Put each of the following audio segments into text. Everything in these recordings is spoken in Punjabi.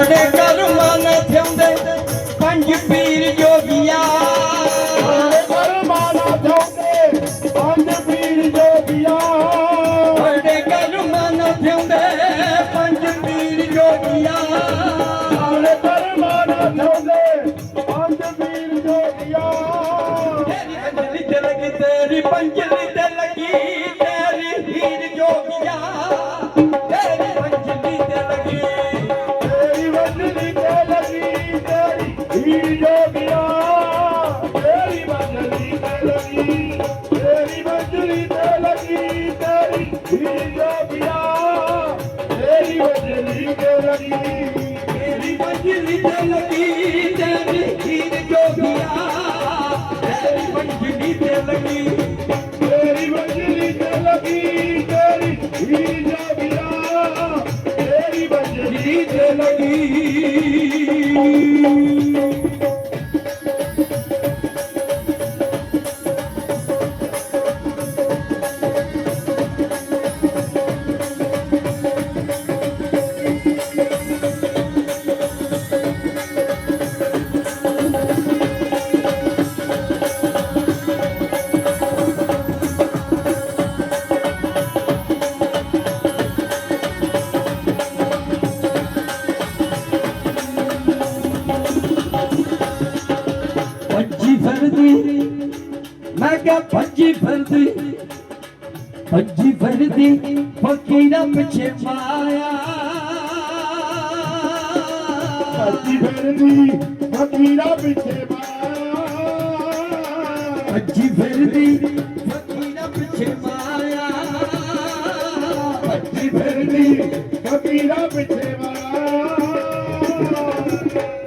ਬੜੇ ਕਰਮਾਂ ਨਾਲ ਥਿਉਂਦੇ ਪੰਜ ਪੀਰ ਜੋਗੀਆਂ। ਕਰਮਾਨਾ ਚਾਹੁੰਦੇ ਪੰਜ ਪੀਰ ਜੋਗੀਆਂ। ਬੜੇ ਕਰਮਾਂ ਨਾਲ ਥਿਉਂਦੇ ਪੰਜ ਪੀਰ ਜੋਗੀਆਂ। ਸਾਰੇ ਕਰਮਾਨਾ ਚਾਹੁੰਦੇ ਪੰਜ ਪੀਰ ਜੋਗੀਆਂ। ਤੇਰੀ ਪੰਜਲੀ ਤੇਰੀ ਪੰਜਲੀ ਤੇਰੀ ਪੰਜਲੀ ਤੇ ਲੱਗੀ ਕਿਹਾ ਭੱਜੀ ਫਿਰਦੀ ਭੱਜੀ ਫਿਰਦੀ ਫਕੀਰਾਂ ਪਿੱਛੇ ਮਾਇਆ ਭੱਜੀ ਫਿਰਦੀ ਫਕੀਰਾ ਪਿੱਛੇ ਮਾਇਆ ਭੱਜੀ ਫਿਰਦੀ ਫਕੀਰਾਂ ਪਿੱਛੇ ਮਾਇਆ ਭੱਜੀ ਫਿਰਦੀ ਫਕੀਰਾ ਪਿੱਛੇ ਮਾਇਆ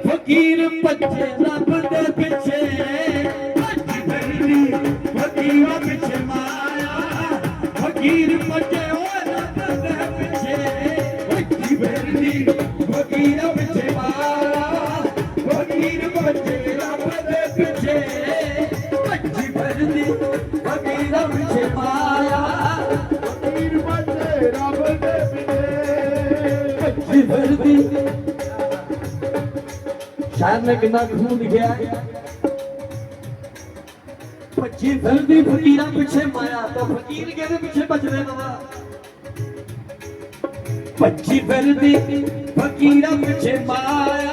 ਫਕੀਰ ਭੱਜੇ ਰੱਬ ਦੇ ਪਿੱਛੇ। ਫਕੀਰਾਂ ਪਿੱਛੇ ਮਾਇਆ ਫਕੀਰ ਭੱਜੇ ਓਏ ਰੱਬ ਦੇ ਪਿੱਛੇ। ਭੱਜੀ ਫਿਰਦੀ ਫਕੀਰਾਂ ਪਿੱਛੇ ਮਾਇਆ ਫਕੀਰ ਭੱਜੇ ਰੱਬ ਦੇ ਪਿੱਛੇ। ਭੱਜੀ ਫਿਰਦੀ ਫਕੀਰਾਂ ਪਿੱਛੇ ਮਾਇਆ ਫਕੀਰ ਬੱਚੇ ਰੱਬ ਦੇ ਪਿੱਛੇ। ਭੱਜੀ ਫਿਰਦੀ ਸ਼ਾਇਰ ਨੇ ਕਿੰਨਾ ਖੂਨ ਲਿਖਿਆ ਹੈ ਭੱਜੀ ਫਿਰਦੀ ਫਕੀਰਾਂ ਪਿੱਛੇ ਮਾਇਆ, ਤਾਂ ਫਕੀਰ ਕਿਹਦੇ ਪਿੱਛੇ ਭੱਜਦੇ ਨਵਾ ਭੱਜੀ ਫਿਰਦੀ ਫਕੀਰਾਂ ਪਿੱਛੇ ਮਾਇਆ,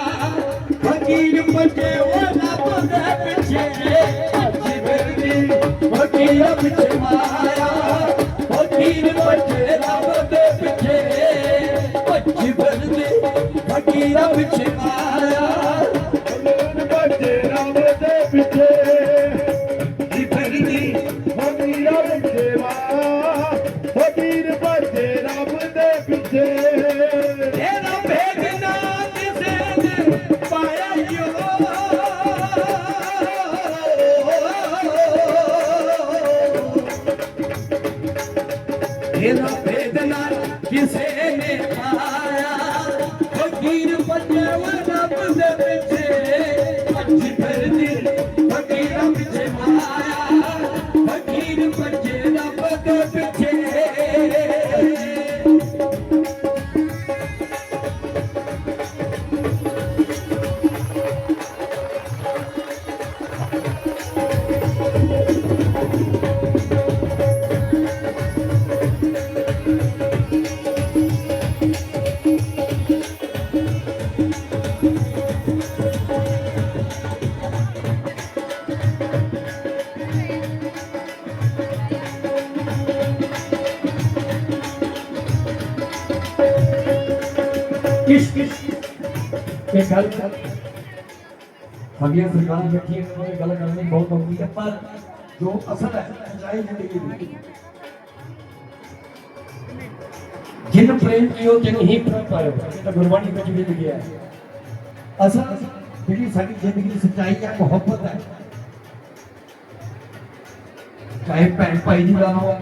ਫਕੀਰ ਭੱਜੇ ਉਹ ਰੱਬ ਦੇ ਪਿੱਛੇ। ਭੱਜੀ ਫਿਰਦੀ ਫਕੀਰਾਂ ਪਿੱਛੇ ਮਾਇਆ, ਫਕੀਰ ਭੱਜੇ ਰੱਬ ਦੇ ਪਿੱਛੇ। ਭੱਜੀ ਫਿਰਦੀ ਫਕੀਰਾਂ ਪਿੱਛੇ ਤੇਰਾ ਭੇਦ ਕਿਸੇ ਨੇ ਪਾਇਆ। ਕਿਸ ਕਿਸ ਇਹ ਗੱਲ ਸਾਡੀਆਂ ਸਰਕਾਰਾਂ ਬੈਠੀਆਂ ਨੇ ਇਹ ਗੱਲ ਕਰਨੀ ਬਹੁਤ ਔਖੀ ਹੈ ਪਰ ਜੋ ਅਸਲ ਹੈ ਸੱਚਾਈ ਜ਼ਿੰਦਗੀ ਦੀ ਜਿਨ ਪ੍ਰੇਮ ਕੀਓ ਤਿਨ ਹੀ ਪ੍ਰਭ ਪਾਇਓ ਇਹ ਤਾਂ ਗੁਰਬਾਣੀ ਵਿੱਚ ਵੀ ਲਿਖਿਆ ਹੈ ਅਸਲ ਜਿਹੜੀ ਸਾਡੀ ਜ਼ਿੰਦਗੀ ਦੀ ਸੱਚਾਈ ਹੈ ਮੁਹੱਬਤ ਹੈ ਚਾਹੇ ਭੈਣ ਭਾਈ ਦੀ ਲਾ ਲਓ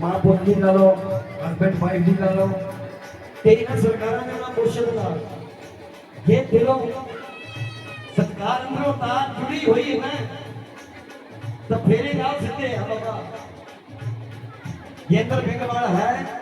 ਮਾਂ ਪੁੱਤ ਦੀ ਲਾ ਲਓ ਹਸਬੈਂਡ ਵਾਈਫ ਦੀ ਲਾ ਲਓ ਤੇ ਇਹਨਾਂ ਸਰਕਾਰਾਂ ਨੇ ਉਹਨਾਂ ਮੁਰਸ਼ਦ ਨਾਲ ਜੇ ਦਿਲੋਂ ਸਰਕਾਰ ਅੰਦਰੋਂ ਤਾਂ ਜੁੜੀ ਹੋਈ ਹੈ ਨਾ, ਤਾਂ ਫੇਰੇ ਨਾਲ ਸਿੱਧੇ ਆ ਬਾਬਾ। ਇਹ ਅੰਦਰ ਫਿਕਰ ਵਾਲਾ ਹੈ।